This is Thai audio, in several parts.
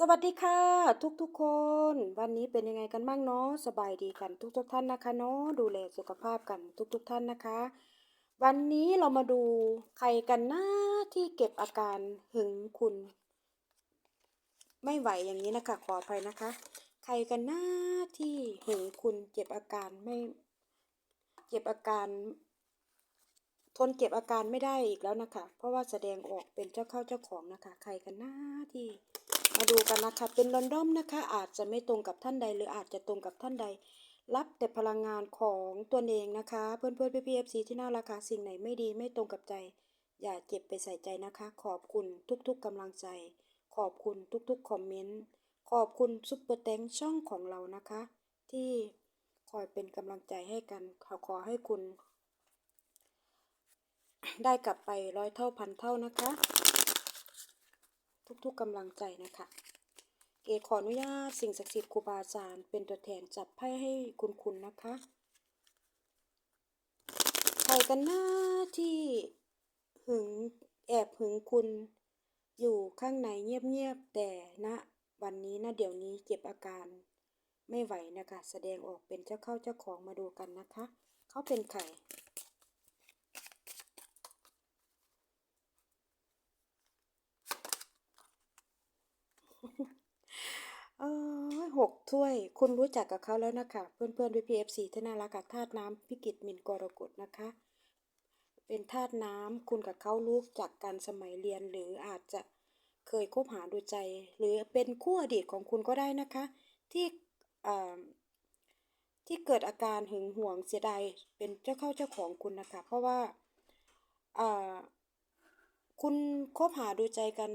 สวัสดีค่ะ ทุกๆคน วันนี้เป็นยังไงกันบ้างเนาะสบายดีกันทุกๆท่านนะคะเนาะดูแลสุขภาพกันทุกๆท่านนะคะ วันนี้เรามาดูใครกันหน้าที่เก็บอาการหึงคุณ ไม่ไหวอย่างนี้นะคะขออภัยนะคะ ใครกันหน้าที่หึงคุณเจ็บอาการไม่เจ็บอาการ ทนเก็บอาการไม่ได้อีกแล้วนะคะ เพราะว่าแสดงออกเป็นเจ้าเข้าเจ้าของนะคะ ใครกันหน้าที่ มาดูกันนะคะ เป็นรอนดอมนะคะ อาจจะไม่ตรงกับท่านใด หรืออาจจะตรงกับท่านใด รับแต่พลังงานของตัวเองนะคะ เพื่อนเพื่อนพี่พีเอฟซีที่น่ารักค่ะสิ่งไหนไม่ดีไม่ตรงกับใจ อย่าเก็บไปใส่ใจนะคะ ขอบคุณทุกๆกำลังใจ ขอบคุณทุกๆคอมเมนต์ขอบคุณซุปเปอร์แตงช่องของเรานะคะ ที่คอยเป็นกำลังใจให้กันขอขอให้คุณ ได้กลับไปร้อยเท่าพันเท่านะคะ ทุกๆกำลังใจนะคะ เกขออนุญาตสิ่งศักดิ์สิทธิ์ครูบาอาจารย์เป็นตัวแทนจับไพ่ให้คุณคุณนะคะใครกันหน้าที่หึงแอบหึงคุณอยู่ข้างในเงียบๆแต่ณวันนี้นะเดี๋ยวนี้เจ็บอาการไม่ไหวนะคะ แสดงออกเป็นเจ้าเข้าเจ้าของมาดูกันนะคะ เขาเป็นใคร เออหกถ้วย คุณรู้จักกับเขาแล้วนะคะ เพื่อนเพื่อนพีเอฟซีที่น่ารักกับธาตุน้ำพิกิตมินกรกฎนะคะ เป็นธาตุน้ำคุณกับเขารู้จักกันสมัยเรียนหรืออาจจะเคยคบหาดูใจ หรือเป็นคู่อดีตของคุณก็ได้นะคะ ที่ที่เกิดอาการหึงหวงเสียดายเป็นเจ้าเข้าเจ้าของคุณนะคะ เพราะว่าคุณคบหาดูใจกัน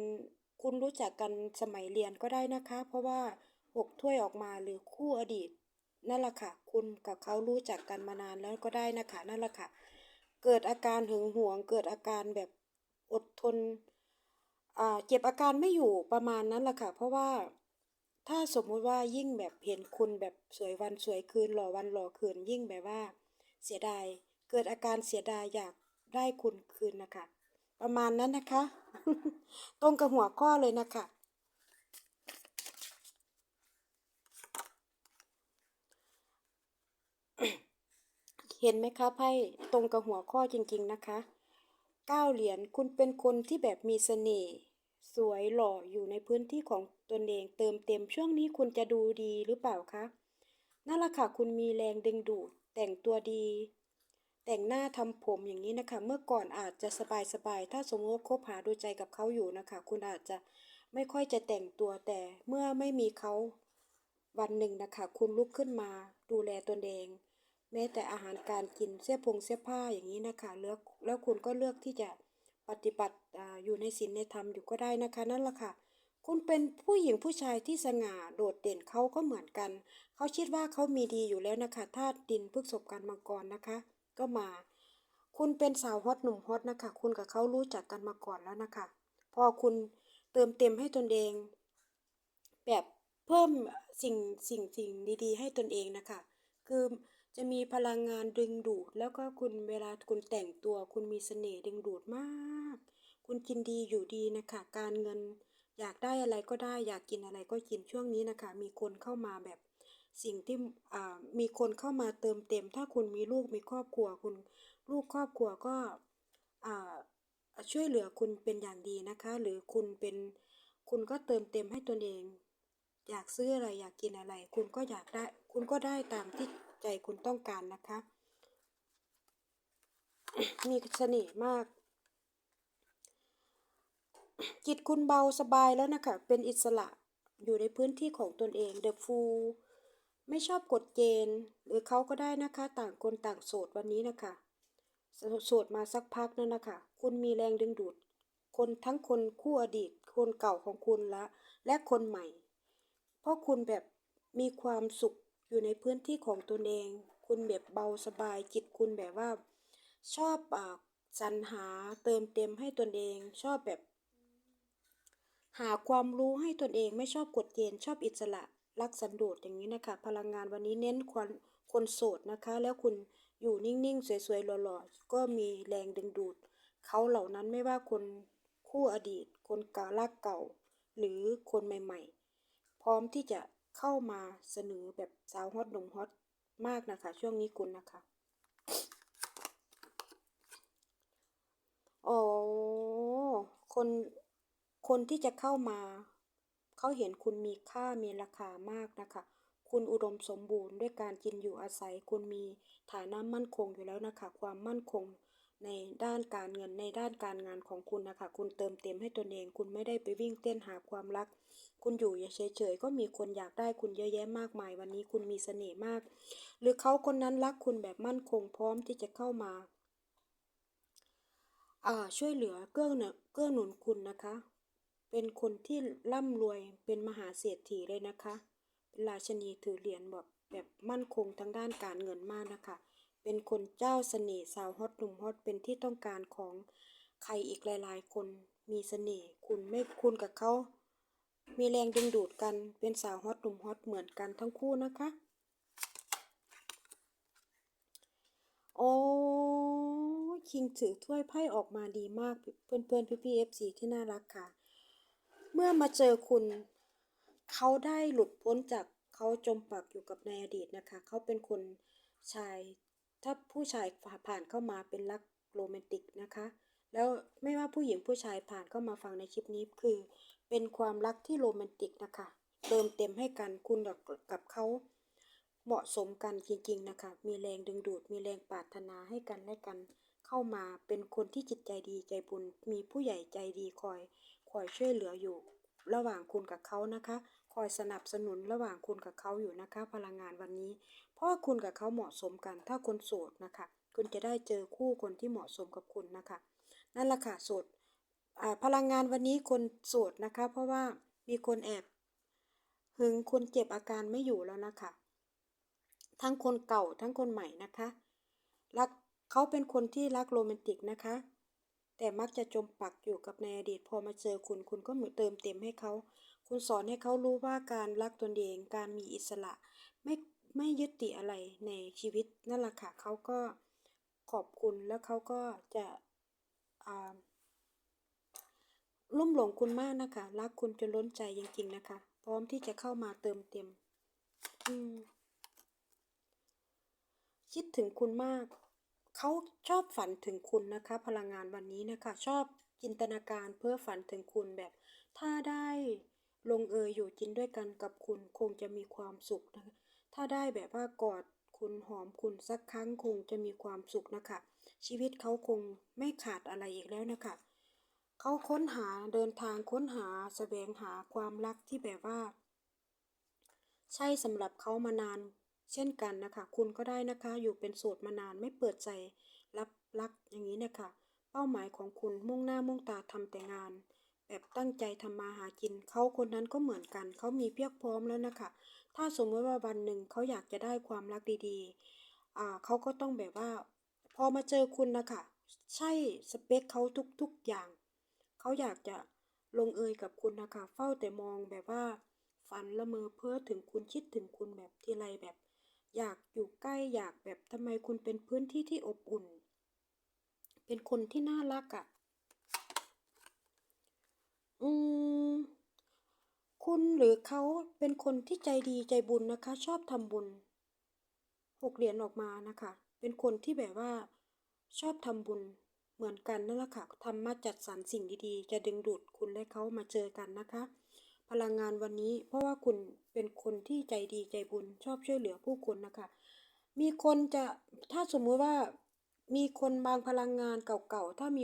คุณรู้จักกันสมัยเรียนก็ได้นะคะ เพราะว่าหกถ้วยออกมาหรือคู่อดีตนั่นแหละค่ะ คุณกับเขารู้จักกันมานานแล้วก็ได้นะคะนั่นแหละค่ะ เกิดอาการหึงหวง เกิดอาการแบบอดทนอ่าเก็บอาการไม่อยู่ประมาณนั้นแหละค่ะ เพราะว่าถ้าสมมุติว่ายิ่งแบบเห็นคุณแบบสวยวันสวยคืนหล่อวันหล่อคืนยิ่งแบบว่า เสียดาย เกิดอาการเสียดายอยากได้คุณคืนนะคะ ประมาณนั้นนะคะ ตรงกับหัวข้อเลยนะคะ เห็นไหมคะไพ่ตรงกับหัวข้อจริง ๆนะคะเก้าเหรียญคุณเป็นคนที่แบบมีเสน่ห์สวยหล่ออยู่ในพื้นที่ของตนเองเติมเต็มช่วงนี้คุณจะดูดีหรือเปล่าคะนั่นแหละค่ะคุณมีแรงดึงดูดแต่งตัวดี แต่งหน้าทำผมอย่างนี้นะคะ เมื่อก่อนอาจจะสบายๆ ถ้าสมมติว่าคบหาดูใจกับเขาอยู่นะคะ คุณอาจจะไม่ค่อยจะแต่งตัวแต่เมื่อไม่มีเขาวันหนึ่งนะคะ คุณลุกขึ้นมาดูแลตนเอง แม้แต่อาหารการกินเสื้อผงเสื้อผ้าอย่างนี้นะคะแล้วแล้วคุณก็เลือกที่จะปฏิบัติออยู่ในศีลในธรรมอยู่ก็ได้นะคะ นั่นแหละค่ะ คุณเป็นผู้หญิงผู้ชายที่สง่าโดดเด่นเขาก็เหมือนกัน เขาคิดว่าเขามีดีอยู่แล้วนะคะธาตุดินพฤกษบกันมังกรนะคะ ก็มา คุณเป็นสาวฮอตหนุ่มฮอตนะคะ คุณกับเขารู้จักกันมาก่อนแล้วนะคะ พอคุณเติมเต็มให้ตนเอง แบบเพิ่มสิ่งสิ่งสิ่งดีๆ ให้ตนเองนะคะ คือจะมีพลังงานดึงดูด แล้วก็คุณเวลาคุณแต่งตัว คุณมีเสน่ห์ดึงดูดมาก คุณกินดีอยู่ดีนะคะ การเงิน อยากได้อะไรก็ได้ อยากกินอะไรก็กินช่วงนี้นะคะ มีคนเข้ามาแบบ สิ่งที่อ่ามีคนเข้ามาเติมเต็ม ถ้าคุณมีลูกมีครอบครัวคุณลูกครอบครัวก็อ่าช่วยเหลือคุณเป็นอย่างดีนะคะ หรือคุณเป็นคุณก็เติมเต็มให้ตนเอง อยากซื้ออะไรอยากกินอะไร คุณก็อยากได้ คุณก็ได้ตามที่ใจคุณต้องการนะคะ มีเสน่ห์มากจิตคุณเบาสบายแล้วนะคะ เป็นอิสระอยู่ในพื้นที่ของตนเองเดอะฟู ไม่ชอบกฎเกณฑ์หรือเขาก็ได้นะคะต่างคนต่างโสดวันนี้นะคะโสดมาสักพักนั่นนะคะคุณมีแรงดึงดูด คนทั้งคนคู่อดีต คนเก่าของคุณละ และคนใหม่ เพราะคุณแบบมีความสุขอยู่ในพื้นที่ของตนเอง คุณแบบเบาสบายจิตคุณแบบว่า ชอบอสรรหาเติมเต็มให้ตนเอง ชอบแบบ หาความรู้ให้ตนเองไม่ชอบกฎเกณฑ์ชอบอิสระ รักสันโดษอย่างนี้นะคะ พลังงานวันนี้เน้นคนคนโสดนะคะ แล้วคุณอยู่นิ่งๆ สวยๆหล่อๆก็มีแรงดึงดูด เขาเหล่านั้นไม่ว่าคนคู่อดีต คนการักเก่า หรือคนใหม่ๆ พร้อมที่จะเข้ามาเสนอแบบสาวฮอตหนุ่มฮอตมากนะคะ ช่วงนี้คุณนะคะอ๋อคนคนที่จะเข้ามา เขาเห็นคุณมีค่ามีราคามากนะคะ คุณอุดมสมบูรณ์ด้วยการกินอยู่อาศัย คุณมีฐานะมั่นคงอยู่แล้วนะคะ ความมั่นคงในด้านการเงินในด้านการงานของคุณนะคะ คุณเติมเต็มให้ตนเอง คุณไม่ได้ไปวิ่งเต้นหาความรัก คุณอยู่เฉยๆก็มีคนอยากได้คุณเยอะแยะมากมาย วันนี้คุณมีเสน่ห์มาก หรือเขาคนนั้นรักคุณแบบมั่นคงพร้อมที่จะเข้ามาช่วยเหลือเกื้อเกื้อหนุนคุณนะคะ เป็นคนที่ร่ำรวยเป็นมหาเศรษฐีเลยนะคะเป็นราชนีถือเหรียญแบบแบบมั่นคงทางด้านการเงินมากนะคะ เป็นคนเจ้าเสน่ห์สาวฮอตหนุ่มฮอตเป็นที่ต้องการของใครอีกหลาย ๆ คนมีเสน่ห์คุณไม่คุณกับเขา มีแรงดึงดูดกันเป็นสาวฮอตหนุ่มฮอตเหมือนกันทั้งคู่นะคะ โอ้คิงถือถ้วยไพ่ออกมาดีมากเพื่อนเพื่อนพี่พี่เอฟซีที่น่ารักค่ะ มื่อมาเจอคุณ เขาได้หลุดพ้นจากเขาจมปักอยู่กับในอดีตนะคะ เขาเป็นคนชาย ถ้าผู้ชายผ่านเข้ามาเป็นรักโรแมนติกนะคะ แล้วไม่ว่าผู้หญิงผู้ชายผ่านเข้ามาฟังในคลิปนี้คือ เป็นความรักที่โรแมนติกนะคะ เติมเต็มให้กันคุณกับกับเขาเหมาะสมกันจริงๆนะคะ มีแรงดึงดูด มีแรงปรารถนาให้กันและกัน เข้ามาเป็นคนที่จิตใจดีใจบุญ มีผู้ใหญ่ใจดีคอย คอยช่วยเหลืออยู่ ระหว่างคุณกับเขานะคะ คอยสนับสนุนระหว่างคุณกับเขาอยู่นะคะ พลังงานวันนี้ เพราะว่าคุณกับเขาเหมาะสมกัน ถ้าคนโสดนะคะ คุณจะได้เจอคู่คนที่เหมาะสมกับคุณนะคะ นั่นแหละค่ะโสดอ่าพลังงานวันนี้คนโสดนะคะ เพราะว่ามีคนแอบหึงคุณเจ็บอาการไม่อยู่แล้วนะคะ ทั้งคนเก่าทั้งคนใหม่นะคะรักเขาเป็นคนที่รักโรแมนติกนะคะ แต่มักจะจมปักอยู่กับในอดีต พอมาเจอคุณ คุณก็เหมือนเติมเต็มให้เขา คุณสอนให้เขารู้ว่าการรักตนเอง การมีอิสระ ไม่ไม่ยึดติดอะไรในชีวิตนั่นแหละค่ะเขาก็ขอบคุณแล้วเขาก็จะอ่าลุ่มหลงคุณมากนะคะ รักคุณจนล้นใจจริงๆนะคะ พร้อมที่จะเข้ามาเติมเต็มคิดถึงคุณมาก เขาชอบฝันถึงคุณนะคะ พลังงานวันนี้นะคะ ชอบจินตนาการเพื่อฝันถึงคุณแบบ ถ้าได้ลงเอยอยู่กินด้วยกันกับคุณคงจะมีความสุขนะคะ ถ้าได้แบบว่ากอดคุณหอมคุณสักครั้งคงจะมีความสุขนะคะ ชีวิตเขาคงไม่ขาดอะไรอีกแล้วนะคะ เขาค้นหาเดินทางค้นหาแสวงหาความรักที่แบบว่า ใช่สำหรับเขามานาน เช่นกันนะคะ คุณก็ได้นะคะ อยู่เป็นโสดมานานไม่เปิดใจ รับรักอย่างนี้นะคะ เป้าหมายของคุณมุ่งหน้ามุ่งตาทำแต่งาน แบบตั้งใจทำมาหากินเขาคนนั้นก็เหมือนกัน เขามีเพียบพร้อมแล้วนะคะ ถ้าสมมติว่าวันหนึ่งเขาอยากจะได้ความรักดีๆอ่าเขาก็ต้องแบบว่า พอมาเจอคุณนะคะใช่สเปคเขาทุกๆอย่าง เขาอยากจะลงเอยกับคุณนะคะ เฝ้าแต่มองแบบว่า ฝันละเมอเพ้อถึงคุณคิดถึงคุณแบบทีไรแบบ อยากอยู่ใกล้อยากแบบทำไมคุณเป็นพื้นที่ที่อบอุ่น เป็นคนที่น่ารักอะ่ะ อืม คุณหรือเขาเป็นคนที่ใจดีใจบุญนะคะ ชอบทำบุญหกเหรียญออกมานะคะ เป็นคนที่แบบว่าชอบทำบุญเหมือนกันนั่นแหละค่ะทำมาจัดสรรสิ่งดีๆ จะดึงดูดคุณและเขามาเจอกันนะคะ พลังงานวันนี้ เพราะว่าคุณเป็นคนที่ใจดีใจบุญชอบช่วยเหลือผู้คนนะคะ มีคนจะถ้าสมมุติว่ามีคนบางพลังงานเก่าๆ ถ้ามี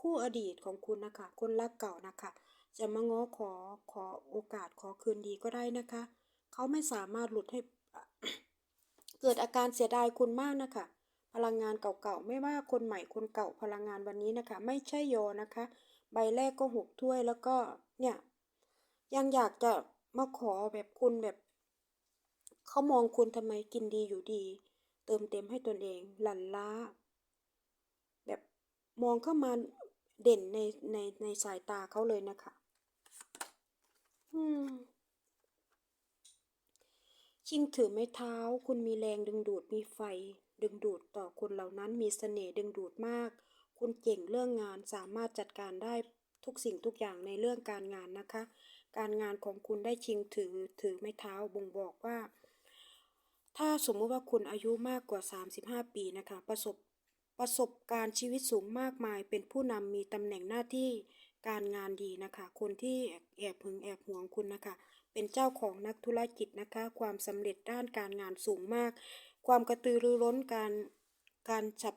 คู่อดีตของคุณนะคะ คนรักเก่านะคะ จะมาง้อขอขอโอกาสขอคืนดีก็ได้นะคะ เขาไม่สามารถหลุดให้เกิดอาการเสียดายคุณมากนะคะ พลังงานเก่าๆ ไม่ว่าคนใหม่คนเก่าพลังงานวันนี้นะคะ ไม่ใช่โยนะคะ ใบแรกก็หกถ้วยแล้วก็เนี่ย ยังอยากจะมาขอแบบคุณแบบเขามองคุณทำไมกินดีอยู่ดี เติมเต็มให้ตนเอง หลั่นล้า แบบมองเข้ามาเด่นในในในสายตาเขาเลยนะคะอืมชิงถือไม้เท้า คุณมีแรงดึงดูดมีไฟ ดึงดูดต่อคนเหล่านั้นมีเสน่ห์ดึงดูดมาก คุณเก่งเรื่องงานสามารถจัดการได้ทุกสิ่งทุกอย่างในเรื่องการงานนะคะ การงานของคุณได้ชิงถือถือไม้เท้าบ่งบอกว่า ถ้าสมมุติว่าคุณอายุมากกว่า 35 ปีนะคะประสบประสบการณ์ชีวิตสูงมากมาย เป็นผู้นำมีตำแหน่งหน้าที่การงานดีนะคะ คนที่แอบหึงแอบหวงคุณนะคะ เป็นเจ้าของนักธุรกิจนะคะ ความสำเร็จด้านการงานสูงมาก ความกระตือรือร้นการการจับ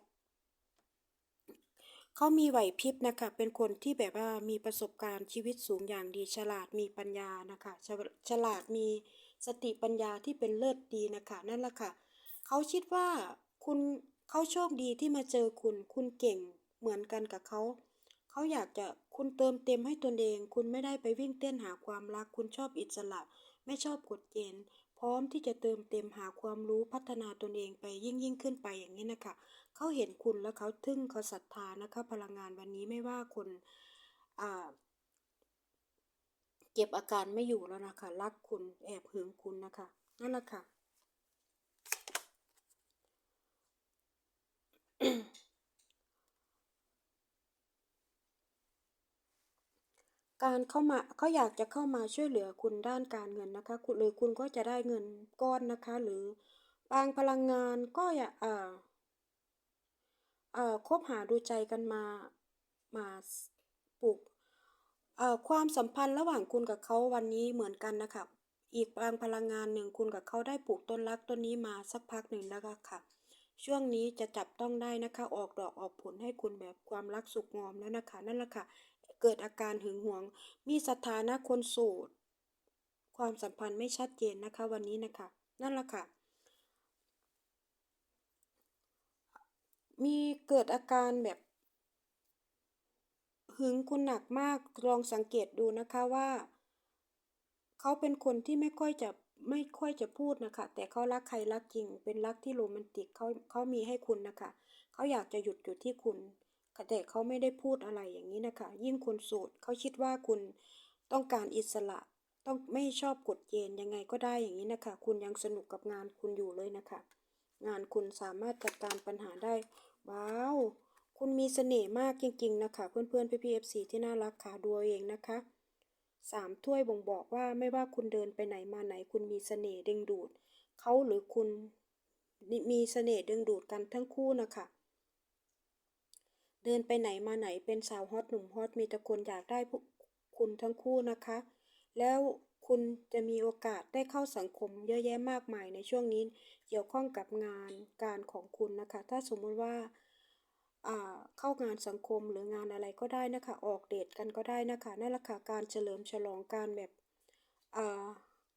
เขามีไหวพริบนะคะ เป็นคนที่แบบว่ามีประสบการณ์ชีวิตสูงอย่างดี ฉลาดมีปัญญานะคะฉลฉลาดมีสติปัญญาที่เป็นเลิศดีนะคะ นั่นแหละค่ะ เขาคิดว่าคุณเขาโชคดีที่มาเจอคุณ คุณเก่งเหมือนกันกับเขา เขาอยากจะคุณเติมเต็มให้ตนเอง คุณไม่ได้ไปวิ่งเต้นหาความรัก คุณชอบอิสระ ไม่ชอบกฎเกณฑ์ พร้อมที่จะเติมเต็มหาความรู้พัฒนาตนเองไปยิ่งยิ่งขึ้นไปอย่างนี้นะคะเขาเห็นคุณแล้วเขาทึ่งเขาศรัทธานะคะพลังงานวันนี้ไม่ว่าคนเก็บอาการไม่อยู่แล้วนะคะ รักคุณแอบหึงคุณนะคะนั่นแหละค่ะ การเข้ามาเขาอยากจะเข้ามาช่วยเหลือคุณด้านการเงินนะคะคุณหรือคุณก็จะได้เงินก้อนนะคะ หรือบางพลังงานก็อย่าเอ่อเอ่อคบหาดูใจกันมามาปลูกเอ่อความสัมพันธ์ระหว่างคุณกับเขาวันนี้เหมือนกันนะคะอีกบางพลังงานหนึ่งคุณกับเขาได้ปลูกต้นรักต้นนี้มาสักพักหนึ่งแล้วก็ค่ะ ช่วงนี้จะจับต้องได้นะคะ ออกดอกออกผลให้คุณแบบความรักสุขงอมแล้วนะคะ นั่นแหละค่ะ เกิดอาการหึงหวง มีสถานะคนโสด ความสัมพันธ์ไม่ชัดเจนนะคะวันนี้นะคะ นั่นแหละค่ะ มีเกิดอาการแบบหึงคุณหนักมากลองสังเกตดูนะคะว่า เขาเป็นคนที่ไม่ค่อยจะไม่ค่อยจะพูดนะคะ แต่เขารักใครรักจริง เป็นรักที่โรแมนติกเขาเขามีให้คุณนะคะ เขาอยากจะหยุดอยู่ที่คุณ แต่เขาไม่ได้พูดอะไรอย่างนี้นะคะ ยิ่งคนโสดเขาคิดว่าคุณต้องการอิสระ ต้องไม่ชอบกฎเกณฑ์ยังไงก็ได้อย่างนี้นะคะ คุณยังสนุกกับงานคุณอยู่เลยนะคะ งานคุณสามารถจัดการปัญหาได้ ว้าว คุณมีเสน่ห์มากจริง ๆ นะคะ เพื่อนๆพี่ๆ FC ที่น่ารักค่ะดูเอาเองนะคะสามถ้วยบ่งบอกว่าไม่ว่าคุณเดินไปไหนมาไหน คุณมีเสน่ห์ดึงดูด เขาหรือคุณมีเสน่ห์ดึงดูดกันทั้งคู่นะคะ เดินไปไหนมาไหนเป็นสาวฮอตหนุ่มฮอตมีแต่คนอยากได้พวกคุณทั้งคู่นะคะ แล้วคุณจะมีโอกาสได้เข้าสังคมเยอะแยะมากมายในช่วงนี้เกี่ยวข้องกับงานการของคุณนะคะ ถ้าสมมติว่าอ่าเข้างานสังคมหรืองานอะไรก็ได้นะคะ ออกเดทกันก็ได้นะคะนั่นแหละค่ะการเฉลิมฉลองการแบบอ่า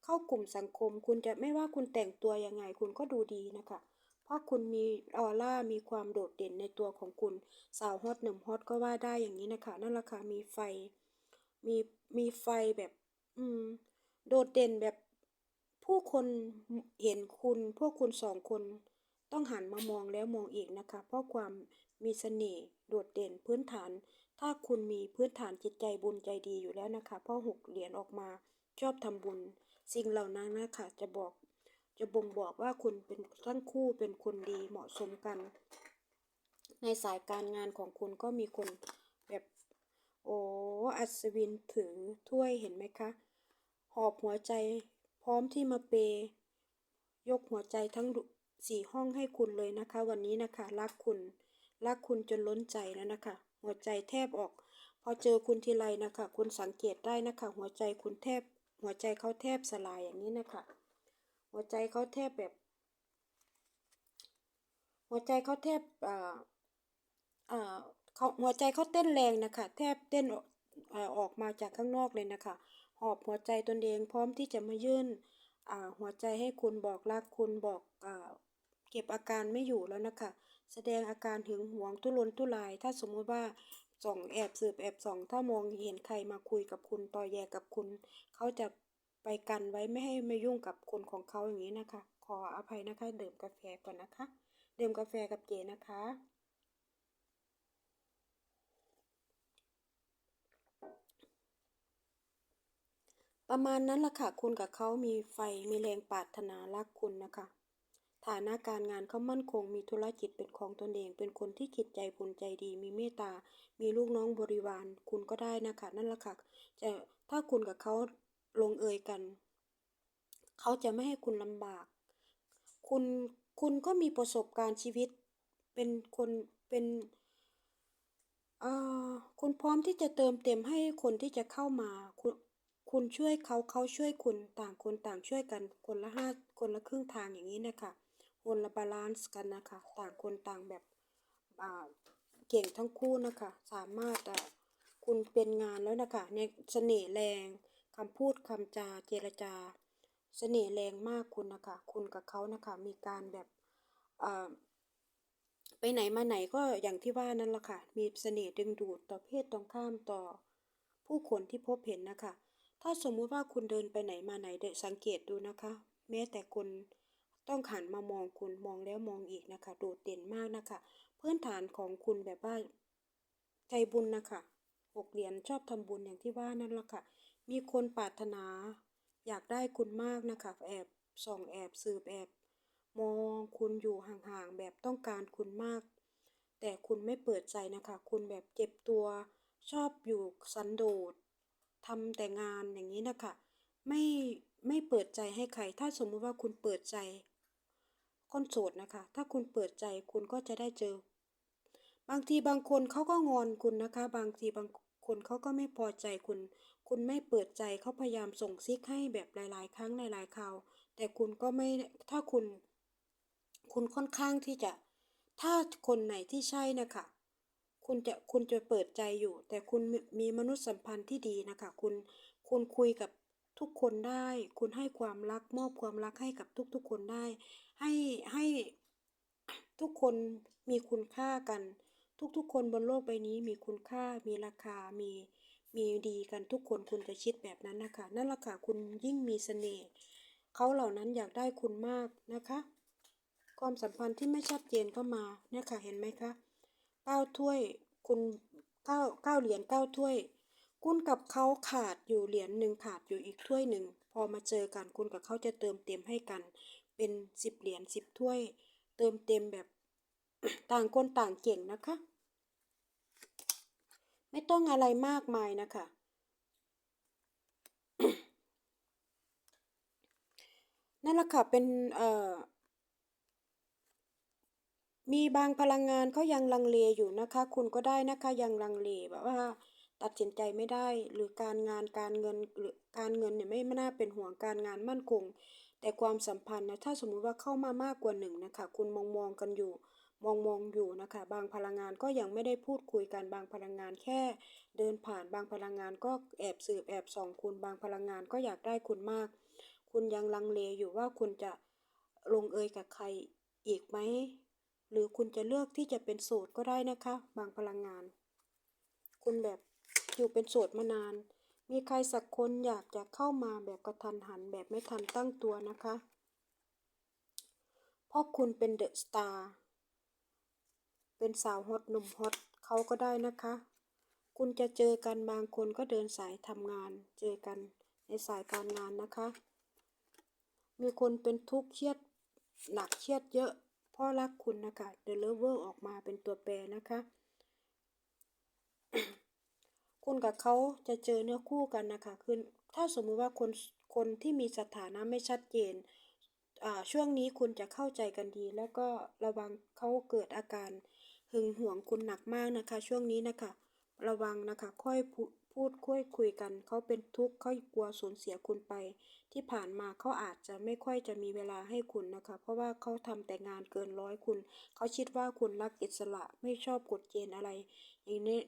เข้ากลุ่มสังคม คุณจะไม่ว่าคุณแต่งตัวยังไง คุณก็ดูดีนะคะ เพราะคุณมีออร่ามีความโดดเด่นในตัวของคุณ สาวฮอตหนุ่มฮอตก็ว่าได้อย่างนี้นะคะ นั่นแหละค่ะมีไฟ มีมีไฟแบบ อืม โดดเด่นแบบผู้คนเห็นคุณ พวกคุณสองคนต้องหันมามองแล้วมองอีกนะคะ เพราะความมีเสน่ห์โดดเด่นพื้นฐาน ถ้าคุณมีพื้นฐานจิตใจบุญใจดีอยู่แล้วนะคะพราะหกเหรียญออกมาชอบทำบุญ สิ่งเหล่านั้นนะคะจะบอก จะบ่งบอกว่าคุณเป็นทั้งคู่เป็นคนดีเหมาะสมกัน ในสายการงานของคุณก็มีคนแบบ โอ้อัศวินถือถ้วยเห็นไหมคะ หอบหัวใจพร้อมที่มาเปย์ยกหัวใจทั้งสี่ห้องให้คุณเลยนะคะ วันนี้นะคะรักคุณรักคุณจนล้นใจแล้วนะคะ หัวใจแทบออก พอเจอคุณทีไรนะคะ คุณสังเกตได้นะคะ หัวใจคุณแทบ หัวใจเขาแทบสลายอย่างนี้นะคะ หัวใจเขาแทบแบบ หัวใจเขาแทบอ่าอ่าเขาหัวใจเขาเต้นแรงนะคะ แทบเต้นอออกมาจากข้างนอกเลยนะคะ หอบหัวใจตนเองพร้อมที่จะมายื่นอ่าหัวใจให้คุณบอกรักคุณบอกอ่าเก็บอาการไม่อยู่แล้วนะคะ แสดงอาการหึงหวงทุรนทุราย ถ้าสมมุติว่าส่องแอบสืบแอบส่อง ถ้ามองเห็นใครมาคุยกับคุณต่อแยกับคุณ เขาจะ ไปกันไว้ไม่ให้ไม่ยุ่งกับคนของเขาอย่างนี้นะคะ ขออภัยนะคะดื่มกาแฟก่อนนะคะ ดื่มกาแฟกับเจนะคะ ประมาณนั้นล่ะค่ะคุณกับเขามีไฟมีแรงปรารถนารักคุณนะคะฐานะการงานเขามั่นคง มีธุรกิจเป็นของตนเอง เป็นคนที่คิดใจบุญใจดี มีเมตตา มีลูกน้องบริวาร คุณก็ได้นะคะ นั่นแหละค่ะ จะถ้าคุณกับเขา ลงเอยกัน เขาจะไม่ให้คุณลำบาก คุณคุณก็มีประสบการณ์ชีวิต เป็นคนเป็นคุณพร้อมที่จะเติมเต็มให้คนที่จะเข้ามา คุณคุณช่วยเขาเขาช่วยคุณต่างคนต่างช่วยกันคนละห้าคนละครึ่งทางอย่างนี้นะคะคนละบาลานซ์กันนะคะ ต่างคนต่างแบบเก่งทั้งคู่นะคะ สามารถคุณเป็นงานแล้วนะคะในเสน่ห์แรง คำพูดคำจาเจรจา เสน่ห์แรงมากคุณนะคะ คุณกับเขานะคะ มีการแบบไปไหนมาไหนก็อย่างที่ว่านั่นแหละค่ะ มีเสน่ห์ดึงดูดต่อเพศตรงข้ามต่อ ผู้คนที่พบเห็นนะคะ ถ้าสมมุติว่าคุณเดินไปไหนมาไหนเดสังเกตดูนะคะ แม้แต่คนต้องหันมามองคุณมองแล้วมองอีกนะคะ โดดเด่นมากนะคะ พื้นฐานของคุณแบบว่าใจบุญนะคะหกเหรียญชอบทำบุญอย่างที่ว่านั่นแหละค่ะ มีคนปรารถนา อยากได้คุณมากนะคะ แอบส่องแอบสืบแอบ มองคุณอยู่ห่างๆแบบต้องการคุณมาก แต่คุณไม่เปิดใจนะคะ คุณแบบเจ็บตัวชอบอยู่สันโดษทำแต่งานอย่างนี้นะคะ ไม่ไม่เปิดใจให้ใคร ถ้าสมมุติว่าคุณเปิดใจคนโสดนะคะ ถ้าคุณเปิดใจคุณก็จะได้เจอ บางทีบางคนเขาก็งอนคุณนะคะ บางทีบางคนเขาก็ไม่พอใจคุณ คุณไม่เปิดใจเขาพยายามส่งซิกให้แบบหลาย ๆ ครั้งหลายๆคราวแต่คุณก็ไม่ถ้าคุณ คุณค่อนข้างที่จะ ถ้าคนไหนที่ใช่นะคะคุณจะคุณจะเปิดใจอยู่ แต่คุณมีมีมนุษยสัมพันธ์ที่ดีนะคะ คุณคุณคุยกับทุกคนได้ คุณให้ความรักมอบความรักให้กับทุกๆคนได้ ให้ให้ทุกคนมีคุณค่ากัน ทุกๆคนบนโลกใบนี้มีคุณค่ามีราคามี มีดีกันทุกคนคุณจะคิดแบบนั้นนะคะนั่นแหละค่ะคุณยิ่งมีเสน่ห์เขาเหล่านั้นอยากได้คุณมากนะคะ ความสัมพันธ์ที่ไม่ชัดเจนก็มาเนี่ยค่ะเห็นไหมคะเก้าถ้วยคุณเก้าเก้าเหรียญเก้าถ้วย คุณกับเขาขาดอยู่เหรียญหนึ่งขาดอยู่อีกถ้วยหนึ่งพอมาเจอกันคุณกับเขาจะเติมเต็มให้กัน เป็นสิบเหรียญสิบถ้วย เติมเต็มแบบต่างคนต่างเก่งนะคะ ไม่ต้องอะไรมากมายนะคะ นั่นแหละค่ะเป็นเอ่อมีบางพลังงานเขายังลังเลอยู่นะคะ คุณก็ได้นะคะยังลังเลแบบว่า ตัดสินใจไม่ได้หรือการงานการเงินหรือการเงินเนี่ยไม่ไม่น่าเป็นห่วงการงานมั่นคง แต่ความสัมพันธ์นะถ้าสมมุติว่าเข้ามามากกว่าหนึ่งนะคะ คุณมองมองกันอยู่ มองมองอยู่นะคะ บางพลังงานก็ยังไม่ได้พูดคุยกันบางพลังงานแค่ เดินผ่านบางพลังงานก็แอบสืบแอบส่องคุณบางพลังงานก็อยากได้คุณมาก คุณยังลังเลอยู่ว่าคุณจะลงเอยกับใครอีกไหมหรือคุณจะเลือกที่จะเป็นโสดก็ได้นะคะ บางพลังงาน คุณแบบอยู่เป็นโสดมานาน มีใครสักคนอยากจะเข้ามาแบบกระทันหันแบบไม่ทันตั้งตัวนะคะเพราะคุณเป็นเดอะสตาร์ เป็นสาวฮอตหนุ่มฮอตเขาก็ได้นะคะ คุณจะเจอกันบางคนก็เดินสายทำงาน เจอกันในสายการงานนะคะ มีคนเป็นทุกข์เครียดหนักเครียดเยอะเพราะรักคุณนะคะ The Lover ออกมาเป็นตัวแปรนะคะ คุณกับเขาจะเจอเนื้อคู่กันนะคะคือถ้าสมมุติว่าคนคนที่มีสถานะไม่ชัดเจนช่วงนี้คุณจะเข้าใจกันดี แล้วก็ระวังเขาเกิดอาการ หึงหวงคุณหนักมากนะคะ ช่วงนี้นะคะ ระวังนะคะค่อยพูดค่อยคุยกัน เขาเป็นทุกข์เขากลัวสูญเสียคุณไป ที่ผ่านมาเขาอาจจะไม่ค่อยจะมีเวลาให้คุณนะคะ เพราะว่าเขาทำแต่งานเกินร้อยคุณ เขาคิดว่าคุณรักอิสระไม่ชอบกฎเกณฑ์อะไร อย่างนี้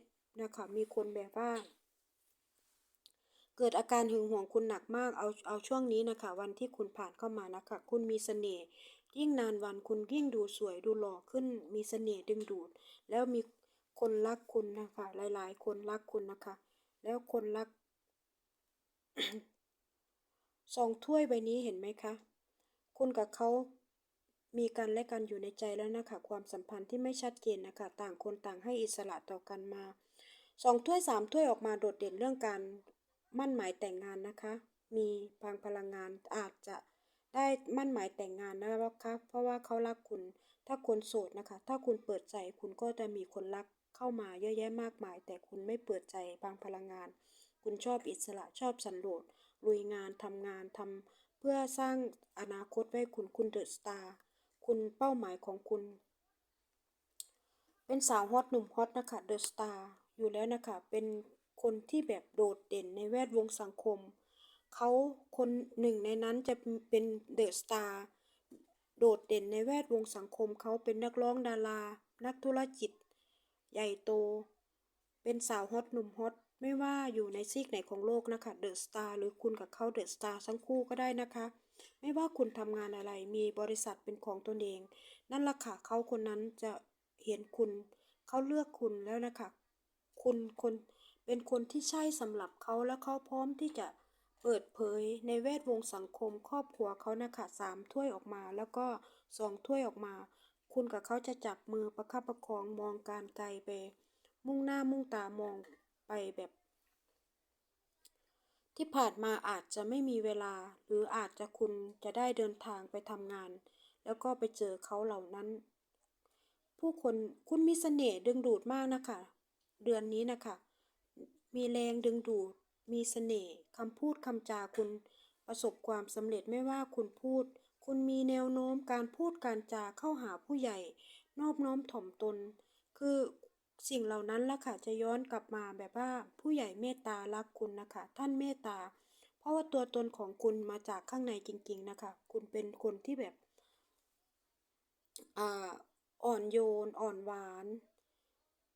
นะคะ มีคนแบบว่าเกิดอาการหึงหวงคุณหนักมาก เอา เอาช่วงนี้นะคะ วันที่คุณผ่านเข้ามานะคะ คุณมีเสน่ห์ ยิ่งนานวันคุณยิ่งดูสวยดูหล่อขึ้น มีเสน่ห์ดึงดูด แล้วมีคนรักคุณนะคะ หลาย ๆ คนรักคุณนะคะ แล้วคนรักสองถ้วยใบนี้เห็นไหมคะ คุณกับเขามีกันและกันอยู่ในใจแล้วนะคะ ความสัมพันธ์ที่ไม่ชัดเจนนะคะ ต่างคนต่างให้อิสระต่อกันมาสองถ้วยสามถ้วยออกมาโดดเด่นเรื่องการมั่นหมายแต่งงานนะคะ มีบางพลังงานอาจจะ ได้มั่นหมายแต่งงานนะคะเพราะว่าเขารักคุณ ถ้าคนโสดนะคะ ถ้าคุณเปิดใจคุณก็จะมีคนรักเข้ามาเยอะแยะมากมาย แต่คุณไม่เปิดใจบางพลังงาน คุณชอบอิสระชอบสันโดษลุยงานทำงานทำเพื่อสร้างอนาคตไว้ให้คุณคุณเดอะสตาร์คุณเป้าหมายของคุณ เป็นสาวฮอตหนุ่มฮอตนะคะเดอะสตาร์อยู่แล้วนะคะ เป็นคนที่แบบโดดเด่นในแวดวงสังคม เขาคนหนึ่งในนั้นจะเป็นเดอะสตาร์โดดเด่นในแวดวงสังคมเขาเป็นนักร้องดารา นักธุรกิจ ใหญ่โต เป็นสาวฮอตหนุ่มฮอตไม่ว่าอยู่ในซีกไหนของโลกนะคะเดอะสตาร์หรือคุณกับเขาเดอะสตาร์ทั้งคู่ก็ได้นะคะ ไม่ว่าคุณทำงานอะไรมีบริษัทเป็นของตนเอง นั่นละค่ะเขาคนนั้นจะเห็นคุณ เขาเลือกคุณแล้วนะคะ คุณคนเป็นคนที่ใช่สำหรับเขาและเขาพร้อมที่จะ เปิดเผยในแวดวงสังคมครอบครัวเขานะคะสามถ้วยออกมา แล้วก็สองถ้วยออกมา คุณกับเขาจะจับมือประคับประคองมองการไกลไป มุ่งหน้ามุ่งตามองไปแบบ ที่ผ่านมาอาจจะไม่มีเวลา หรืออาจจะคุณจะได้เดินทางไปทำงาน แล้วก็ไปเจอเขาเหล่านั้น ผู้คนคุณมีเสน่ห์ดึงดูดมากนะคะ เดือนนี้นะคะ มีแรงดึงดูดมีเสน่ห์ คำพูดคำจาคุณประสบความสำเร็จไม่ว่าคุณพูด คุณมีแนวโน้มการพูดการจาเข้าหาผู้ใหญ่ นอบน้อมถ่อมตน คือสิ่งเหล่านั้นละค่ะจะย้อนกลับมาแบบว่าผู้ใหญ่เมตตารักคุณนะคะ ท่านเมตตา เพราะว่าตัวตนของคุณมาจากข้างในจริง ๆนะคะ คุณเป็นคนที่แบบอ่าอ่อนโยน อ่อนหวาน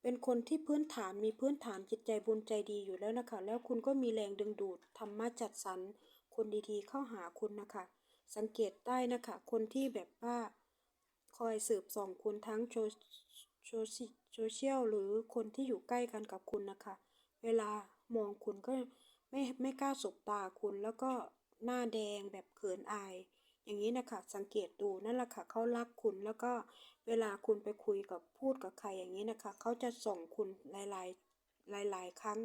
เป็นคนที่พื้นฐานมีพื้นฐานจิตใจบุญใจดีอยู่แล้วนะคะ แล้วคุณก็มีแรงดึงดูดธรรมะจัดสรรคนดีๆเข้าหาคุณนะคะ สังเกตได้นะคะ คนที่แบบว่าคอยสืบส่องคุณทั้งโซโซโซเชียลหรือคนที่อยู่ใกล้กันกับคุณนะคะ เวลามองคุณก็ไม่ไม่กล้าสบตาคุณแล้วก็หน้าแดงแบบเขินอาย อย่างนี้นะคะสังเกตดูนั่นแหละค่ะเขารักคุณแล้วก็เวลาคุณไปคุยกับพูดกับใครอย่างนี้นะคะเขาจะส่งคุณหลายๆหลาย ๆ ครั้ง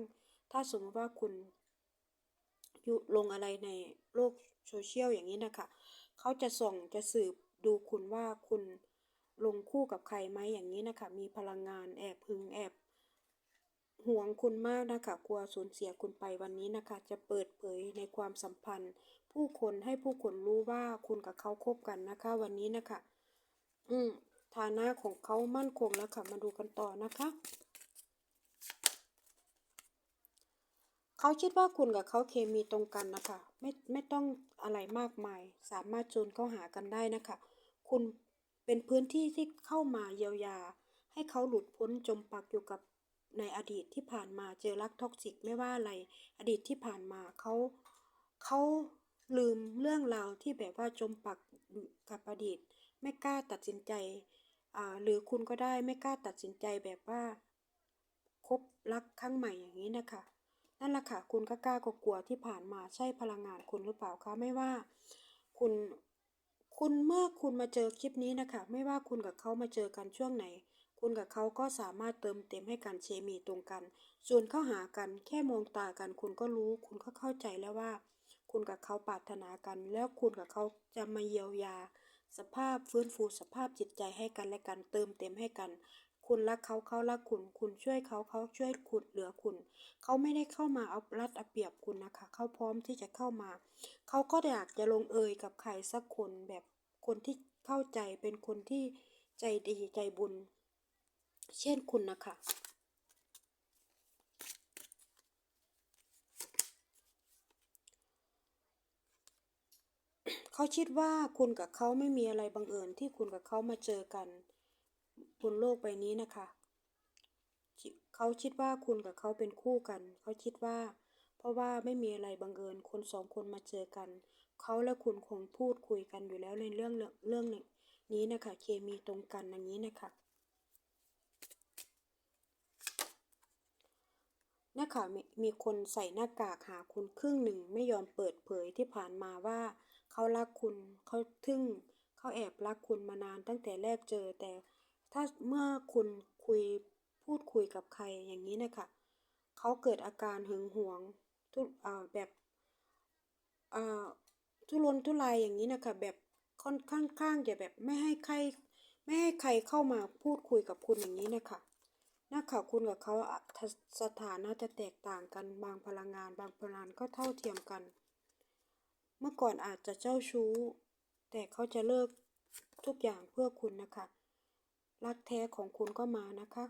ถ้าสมมติว่าคุณอยู่ลงอะไรในโลกโซเชียลอย่างนี้นะคะเขาจะส่งจะสืบดูคุณว่าคุณลงคู่กับใครไหมอย่างนี้นะคะมีพลังงานแอบหึงแอบ ห่วงคุณมากนะคะ กลัวสูญเสียคุณไปวันนี้นะคะ จะเปิดเผยในความสัมพันธ์ ผู้คนให้ผู้คนรู้ว่าคุณกับเขาคบกันนะคะ วันนี้นะคะ อืมฐานะของเขามั่นคงแล้วค่ะ มาดูกันต่อนะคะ เขาคิดว่าคุณกับเขาเคมีตรงกันนะคะ ไม่ไม่ต้องอะไรมากมาย สามารถจูนเข้าหากันได้นะคะ คุณเป็นพื้นที่ที่เข้ามาเยียวยา ให้เขาหลุดพ้นจมปักอยู่กับ ในอดีตที่ผ่านมาเจอรักท็อกซิกไม่ว่าอะไร อดีตที่ผ่านมาเขาเขาลืมเรื่องราวที่แบบว่าจมปักกับอดีต ไม่กล้าตัดสินใจหรือคุณก็ได้ไม่กล้าตัดสินใจแบบว่าคบรักครั้งใหม่อย่างนี้นะคะนั่นแหละค่ะคุณก็กล้าก็กลัวที่ผ่านมาใช่พลังงานคุณหรือเปล่าคะไม่ว่า คุณคุณเมื่อคุณมาเจอคลิปนี้นะคะ ไม่ว่าคุณกับเขามาเจอกันช่วงไหน คุณกับเขาก็สามารถเติมเต็มให้กันเคมีตรงกัน ส่วนเข้าหากันแค่มองตากัน คุณก็รู้ คุณก็เข้าใจแล้วว่า คุณกับเขาปรารถนากัน แล้วคุณกับเขาจะมาเยียวยา สภาพฟื้นฟูสภาพจิตใจให้กันและกันเติมเต็มให้กัน คุณรักเขาเขารักคุณ คุณช่วยเขาเขาช่วยคุณเหลือคุณ เขาไม่ได้เข้ามาเอารัดเอาเปรียบคุณนะคะ เขาพร้อมที่จะเข้ามา เขาก็อยากจะลงเอยกับใครสักคนแบบคนที่เข้าใจเป็นคนที่ใจดีใจบุญ เช่นคุณนะคะ เขาคิดว่าคุณกับเขาไม่มีอะไรบังเอิญที่คุณกับเขามาเจอกันบนโลกใบนี้นะคะ เขาคิดว่าคุณกับเขาเป็นคู่กัน เขาคิดว่า เพราะว่าไม่มีอะไรบังเอิญคนสองคนมาเจอกัน เขาและคุณคงพูดคุยกันอยู่แล้วในเรื่องเรื่องนี้นะคะ เคมีตรงกันอย่างนี้นะคะ นะคะมีมีคนใส่หน้ากากหาคุณครึ่งหนึ่งไม่ยอมเปิดเผยที่ผ่านมาว่า เขารักคุณเขาทึ่ง เขาแอบรักคุณมานานตั้งแต่แรกเจอแต่ ถ้าเมื่อคุณคุยพูดคุยกับใครอย่างนี้นะคะเขาเกิดอาการหึงหวงทุอ่าแบบอ่าทุรนทุรายอย่างนี้นะคะแบบค่อนข้างข้างจะแบบไม่ให้ใคร ไม่ให้ใครเข้ามาพูดคุยกับคุณอย่างนี้นะคะ นะคะคุณกับเขาสถานะจะแตกต่างกัน บางพลังงาน บางพลังงานก็เท่าเทียมกัน เมื่อก่อนอาจจะเจ้าชู้ แต่เขาจะเลิกทุกอย่างเพื่อคุณนะคะ รักแท้ของคุณก็มานะคะ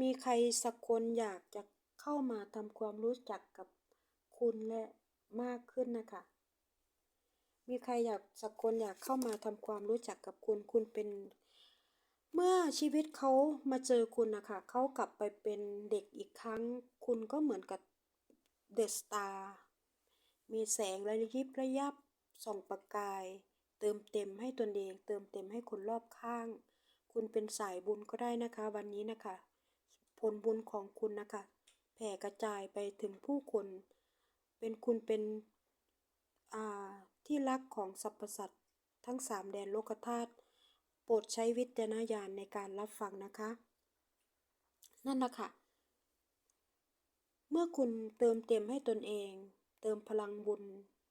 มีใครสักคนอยากจะเข้ามาทำความรู้จักกับคุณและมากขึ้นนะคะ มีใครอยากสักคนอยากเข้ามาทำความรู้จักกับคุณ คุณเป็น เมื่อชีวิตเขามาเจอคุณนะคะเขากลับไปเป็นเด็กอีกครั้ง คุณก็เหมือนกับเดอะสตาร์มีแสงระยิบระยับส่องประกาย เติมเต็มให้ตนเอง เติมเต็มให้คนรอบข้าง คุณเป็นสายบุญก็ได้นะคะ วันนี้นะคะ ผลบุญของคุณนะคะแผ่กระจายไปถึงผู้คน เป็นคุณเป็นอ่า ที่รักของสรรพสัตว์ทั้งสามแดนโลกธาตุโปรดใช้วิจารณญาณในการรับฟังนะคะ นั่นนะคะเมื่อคุณเติมเต็มให้ตนเอง เติมพลังบุญ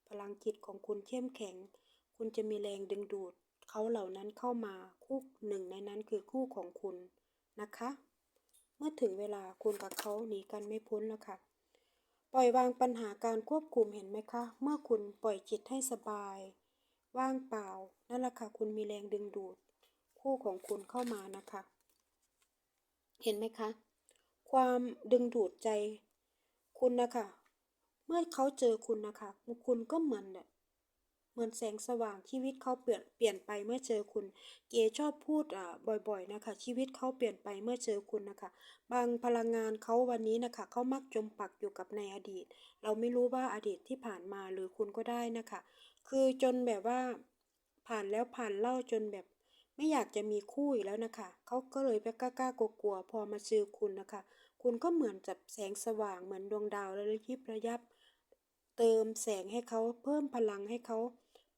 พลังจิตของคุณเข้มแข็ง คุณจะมีแรงดึงดูดเขาเหล่านั้นเข้ามาคู่หนึ่งในนั้นคือคู่ของคุณนะคะ เมื่อถึงเวลาคุณกับเขาหนีกันไม่พ้นแล้วค่ะ ปล่อยวางปัญหาการควบคุมเห็นไหมคะ เมื่อคุณปล่อยจิตให้สบาย ว่างเปล่า นั่นแหละค่ะคุณมีแรงดึงดูด คู่ของคุณเข้ามานะคะ เห็นไหมคะ ความดึงดูดใจคุณนะคะ เมื่อเขาเจอคุณนะคะ คุณก็เหมือนแบบ เหมือนแสงสว่างชีวิตเขาเปลี่ยนเปลี่ยนไปเมื่อเจอคุณ เก๋ชอบพูดอ่าบ่อยๆนะคะ ชีวิตเขาเปลี่ยนไปเมื่อเจอคุณนะคะ บางพลังงานเขาวันนี้นะคะเขามักจมปักอยู่กับในอดีต เราไม่รู้ว่าอดีตที่ผ่านมาหรือคุณก็ได้นะคะ คือจนแบบว่าผ่านแล้วผ่านเล่าจนแบบไม่อยากจะมีคู่อีกแล้วนะคะ เขาก็เลยไปกล้ากลัวๆพอมาเจอคุณนะคะ คุณก็เหมือนจับแสงสว่างเหมือนดวงดาวแล้วระยิบระยับ เติมแสงให้เขาเพิ่มพลังให้เขา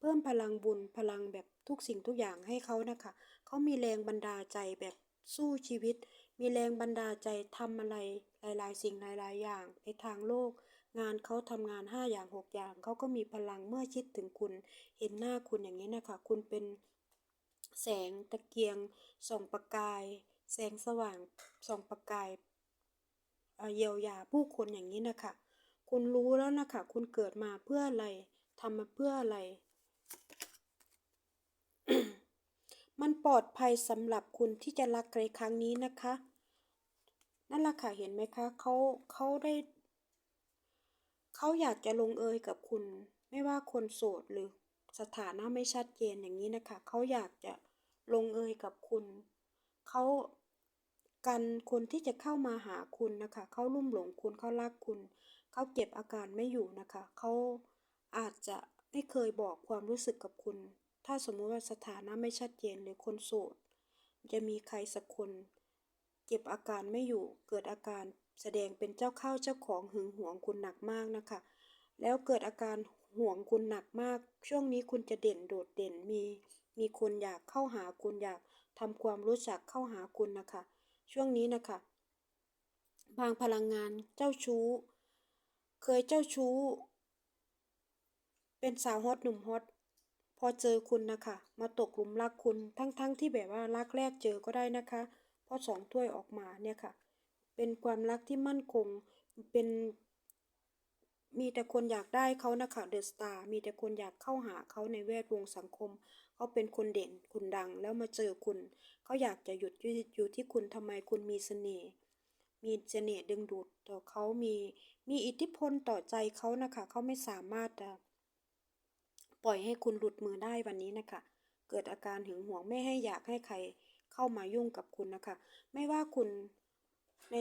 พิ่มพลังบุญพลังแบบทุกสิ่งทุกอย่างให้เขานะคะ เขามีแรงบันดาใจแบบสู้ชีวิต มีแรงบันดาใจทำอะไรหลาย ๆ สิ่งหลาย ๆ อย่าง ในทางโลก งานเขาทำงานห้าอย่างหกอย่าง เขาก็มีพลังเมื่อคิดถึงคุณ เห็นหน้าคุณอย่างนี้นะคะ คุณเป็นแสงตะเกียงส่องประกาย แสงสว่างส่องประกายเยียวยาผู้คนอย่างนี้นะคะ คุณรู้แล้วนะคะ คุณเกิดมาเพื่ออะไรทำมาเพื่ออะไร มันปลอดภัยสำหรับคุณที่จะรักในครั้งนี้นะคะ นั่นแหละค่ะเห็นไหมคะเขาเขาได้ เขาอยากจะลงเอยกับคุณ ไม่ว่าคนโสดหรือสถานะไม่ชัดเจนอย่างนี้นะคะเขาอยากจะลงเอยกับคุณเขากันคนที่จะเข้ามาหาคุณนะคะเขาลุ่มหลงคุณเขารักคุณเขาเก็บอาการไม่อยู่นะคะเขาอาจจะไม่เคยบอกความรู้สึกกับคุณ ถ้าสมมุติว่าสถานะไม่ชัดเจนหรือคนโสด จะมีใครสักคนเก็บอาการไม่อยู่ เกิดอาการแสดงเป็นเจ้าเข้าเจ้าของหึงหวงคุณหนักมากนะคะ แล้วเกิดอาการห่วงคุณหนักมาก ช่วงนี้คุณจะเด่นโดดเด่นมี มีคนอยากเข้าหาคุณอยากทำความรู้จักเข้าหาคุณนะคะ ช่วงนี้นะคะ บางพลังงานเจ้าชู้ เคยเจ้าชู้ เป็นสาวฮอตหนุ่มฮอต อเจอคุณนะคะมาตกหลุมรักคุณทั้งๆทที่แบบว่ารักแรกเจอก็ได้นะคะเพราะสองถ้วยออกมาเนี่ยค่ะ เป็นความรักที่มั่นคงเป็นมีแต่คนอยากได้เขานะคะเดอะสตาร์มีแต่คนอยากเข้าหาเขาในแวดวงสังคม เขาเป็นคนเด่นคุณดังแล้วมาเจอคุณ เขาอยากจะหยุดอยู่อยู่ที่คุณทำไมคุณมีเสน่ห์มีเสน่ห์ดึงดูดต่อเขามีมีอิทธิพลต่อใจเขานะคะเขาไม่สามารถจะ ปล่อยให้คุณหลุดมือได้วันนี้นะคะ เกิดอาการหึงหวงไม่ให้อยากให้ใครเข้ามายุ่งกับคุณนะคะ ไม่ว่าคุณใน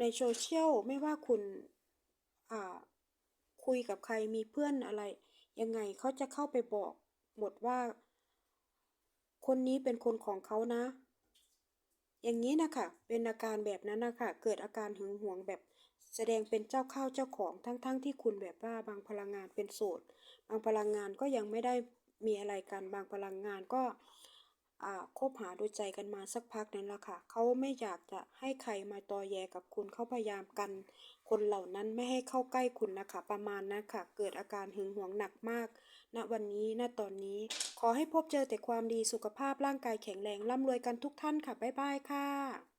ในโซเชียลไม่ว่าคุณอ่าคุยกับใครมีเพื่อนอะไร ยังไงเขาจะเข้าไปบอกหมดว่า คนนี้เป็นคนของเขานะ อย่างนี้นะคะเป็นอาการแบบนั้นนะคะเกิดอาการหึงหวงแบบ แสดงเป็นเจ้าเข้าเจ้าของทั้งๆทที่คุณแบบว่าบางพลังงานเป็นโสด บางพลังงานก็ยังไม่ได้มีอะไรกัน บางพลังงานก็อ่าคบหาดูใจกันมาสักพักนั้นละค่ะ เขาไม่อยากจะให้ใครมาตอแยกับคุณเขาพยายามกัน คนเหล่านั้นไม่ให้เข้าใกล้คุณนะคะ ประมาณนั้นค่ะ เกิดอาการหึงหวงหนักมากณวันนี้ณตอนนี้ ขอให้พบเจอแต่ความดีสุขภาพร่างกายแข็งแรงร่ำรวยกันทุกท่านค่ะ บ๊ายบายค่ะ